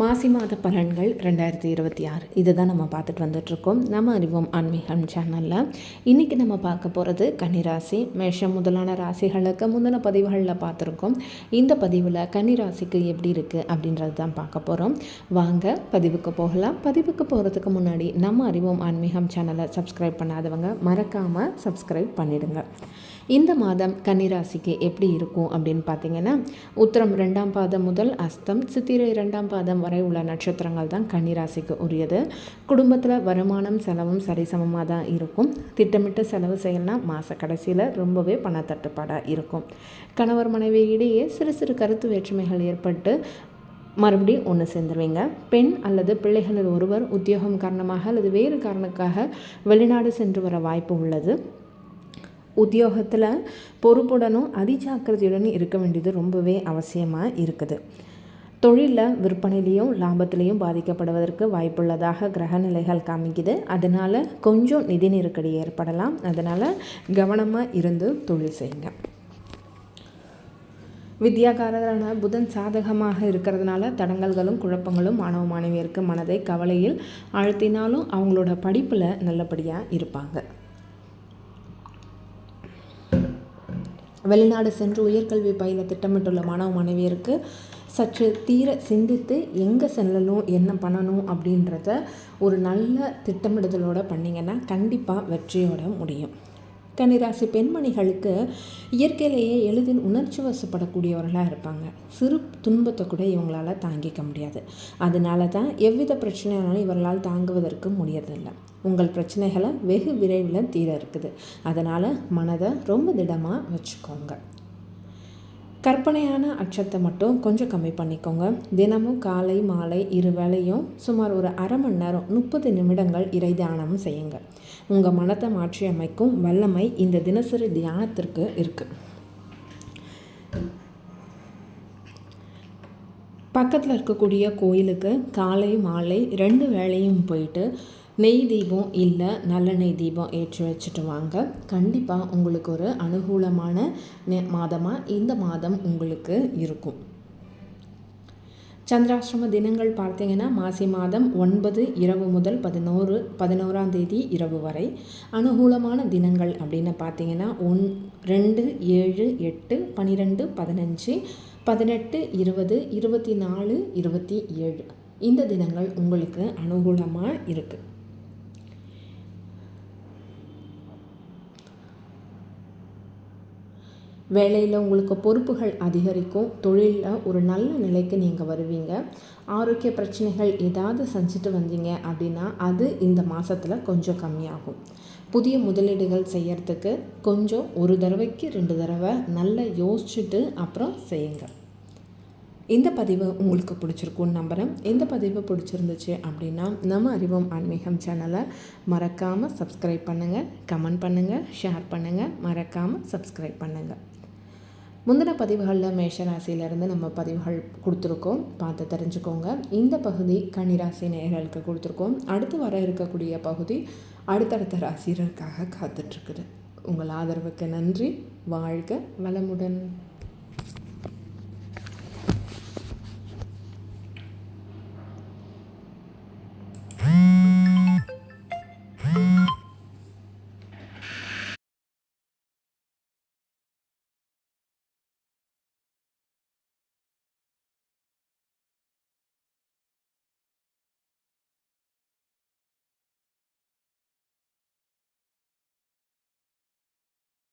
மாசி மாத பலன்கள் ரெண்டாயிரத்தி இருபத்தி ஆறு. இதை தான் நம்ம பார்த்துட்டு வந்துட்ருக்கோம் நம்ம அறிவோம் ஆன்மீகம் சேனலில் இன்றைக்கி நம்ம பார்க்க போகிறது கன்னிராசி. மேஷம் முதலான ராசிகளுக்கு முந்தின பதிவுகளில் பார்த்துருக்கோம். இந்த பதிவில் கன்னிராசிக்கு எப்படி இருக்குது அப்படின்றது தான் பார்க்க போகிறோம் வாங்க பதிவுக்கு போகலாம். பதிவுக்கு போகிறதுக்கு முன்னாடி நம்ம அறிவோம் ஆன்மீகம் சேனலை சப்ஸ்கிரைப் பண்ணாதவங்க மறக்காமல் சப்ஸ்கிரைப் பண்ணிடுங்க. இந்த மாதம் கன்னிராசிக்கு எப்படி இருக்கும் அப்படின்னு பார்த்தீங்கன்னா உத்திரம் ரெண்டாம் பாதம் முதல் அஸ்தம் சித்திரை இரண்டாம் பாதம் வரை உள்ள நட்சத்திரங்கள் தான் கன்னிராசிக்கு உரியது. குடும்பத்தில் வருமானம் செலவும் சரிசமமாக தான் இருக்கும். திட்டமிட்டு செலவு செய்யலாம் மாத கடைசியில் ரொம்பவே பணத்தட்டுப்பாடாக இருக்கும். கணவர் மனைவி இடையே சிறு சிறு கருத்து வேற்றுமைகள் ஏற்பட்டு மறுபடியும் ஒன்று சேர்ந்துருவீங்க. பெண் அல்லது பிள்ளைகளில் ஒருவர் உத்தியோகம் காரணமாக அல்லது வேறு காரணக்காக வெளிநாடு சென்று வர வாய்ப்பு உள்ளது. உத்தியோகத்தில் பொறுப்புடனும் அதிஜாக்கிரதையுடனும் இருக்க வேண்டியது ரொம்பவே அவசியமாக இருக்குது. தொழிலில் விற்பனையிலையும் லாபத்திலையும் பாதிக்கப்படுவதற்கு வாய்ப்புள்ளதாக கிரக நிலைகள் காமிக்குது. அதனால் கொஞ்சம் நிதி நெருக்கடி ஏற்படலாம். அதனால் கவனமாக இருந்து தொழில் செய்யுங்க. வித்யாகாரரான புதன் சாதகமாக இருக்கிறதுனால தடங்கல்களும் குழப்பங்களும் மாணவ மாணவியருக்கு மனதை கவலையில் அழுத்தினாலும் அவங்களோட படிப்பில் நல்லபடியாக இருப்பாங்க. வெளிநாடு சென்று உயர்கல்வி பயில திட்டமிட்டுள்ள மாணவ மாணவியருக்கு சற்று தீர சிந்தித்து எங்கே செல்லணும் என்ன பண்ணணும் அப்படின்றத ஒரு நல்ல திட்டமிடுதலோடு பண்ணிங்கன்னா கண்டிப்பாக வெற்றியோட முடியும். கன்னிராசி பெண்மணிகளுக்கு இயற்கையிலேயே எளிதில் உணர்ச்சி வசப்படக்கூடியவர்களாக இருப்பாங்க. சிறு துன்பத்தை கூட இவங்களால் தாங்கிக்க முடியாது. அதனால தான் எவ்வித பிரச்சனையாலும் இவர்களால் தாங்குவதற்கு முடியறதில்லை. உங்கள் பிரச்சனைகளை வெகு விரைவில் தீர இருக்குது. அதனால் மனதை ரொம்ப திடமாக வச்சுக்கோங்க. கற்பனையான அச்சத்தை மட்டும் கொஞ்சம் கம்மி பண்ணிக்கோங்க. தினமும் காலை மாலை இரு வேளையும் சுமார் ஒரு அரை மணி நேரம் முப்பது நிமிடங்கள் இறை தியானம் செய்யுங்க. உங்கள் மனத்தை மாற்றி அமைக்கும் வல்லமை இந்த தினசரி தியானத்திற்கு இருக்குது பக்கத்தில் இருக்கக்கூடிய கோயிலுக்கு காலை மாலை ரெண்டு வேளையும் போயிட்டு நெய் தீபம் இல்லை நல்லெண்ணெய் தீபம் ஏற்றி வச்சுட்டு வாங்க. கண்டிப்பாக உங்களுக்கு ஒரு அனுகூலமான மாதமாக இந்த மாதம் உங்களுக்கு இருக்கும். சந்திராசிரம தினங்கள் பார்த்தீங்கன்னா மாசி மாதம் ஒன்பது இரவு முதல் பதினோரு பதினோராம் தேதி இரவு வரை. அனுகூலமான தினங்கள் அப்படின்னு பார்த்தீங்கன்னா ஒன் ரெண்டு ஏழு எட்டு பன்னிரெண்டு பதினஞ்சு பதினெட்டு இருபது இருபத்தி நாலு இருபத்தி ஏழு. இந்த தினங்கள் உங்களுக்கு அனுகூலமாக இருக்குது வேலையில் உங்களுக்கு பொறுப்புகள் அதிகரிக்கும். தொழிலில் ஒரு நல்ல நிலைக்கு நீங்கள் வருவீங்க. ஆரோக்கிய பிரச்சனைகள் ஏதாவது செஞ்சுட்டு வந்தீங்க அப்படின்னா அது இந்த மாதத்தில் கொஞ்சம் கம்மியாகும். புதிய முதலீடுகள் செய்யறதுக்கு கொஞ்சம் ஒரு தடவைக்கு ரெண்டு தடவை நல்லா யோசிச்சுட்டு அப்புறம் செய்யுங்க. இந்த பதிவு உங்களுக்கு பிடிச்சிருக்கும்னு நம்புகிறேன் இந்த பதிவு பிடிச்சிருந்துச்சு அப்படின்னா நம்ம அறிவோம் ஆன்மீகம் சேனலை மறக்காமல் சப்ஸ்கிரைப் பண்ணுங்கள் கமெண்ட் பண்ணுங்கள் ஷேர் பண்ணுங்கள் மறக்காமல் சப்ஸ்கிரைப் பண்ணுங்கள் முந்தின பதிவுகளில் மேஷராசியிலேருந்து நம்ம பதிவுகள் கொடுத்துருக்கோம். பார்த்து தெரிஞ்சுக்கோங்க. இந்த பகுதி கன்னிராசி நேர்களுக்கு கொடுத்துருக்கோம். அடுத்து வர இருக்கக்கூடிய பகுதி அடுத்தடுத்த ராசிகளுக்காக காத்துட்ருக்குது. உங்கள் ஆதரவுக்கு நன்றி. வாழ்க வளமுடன்.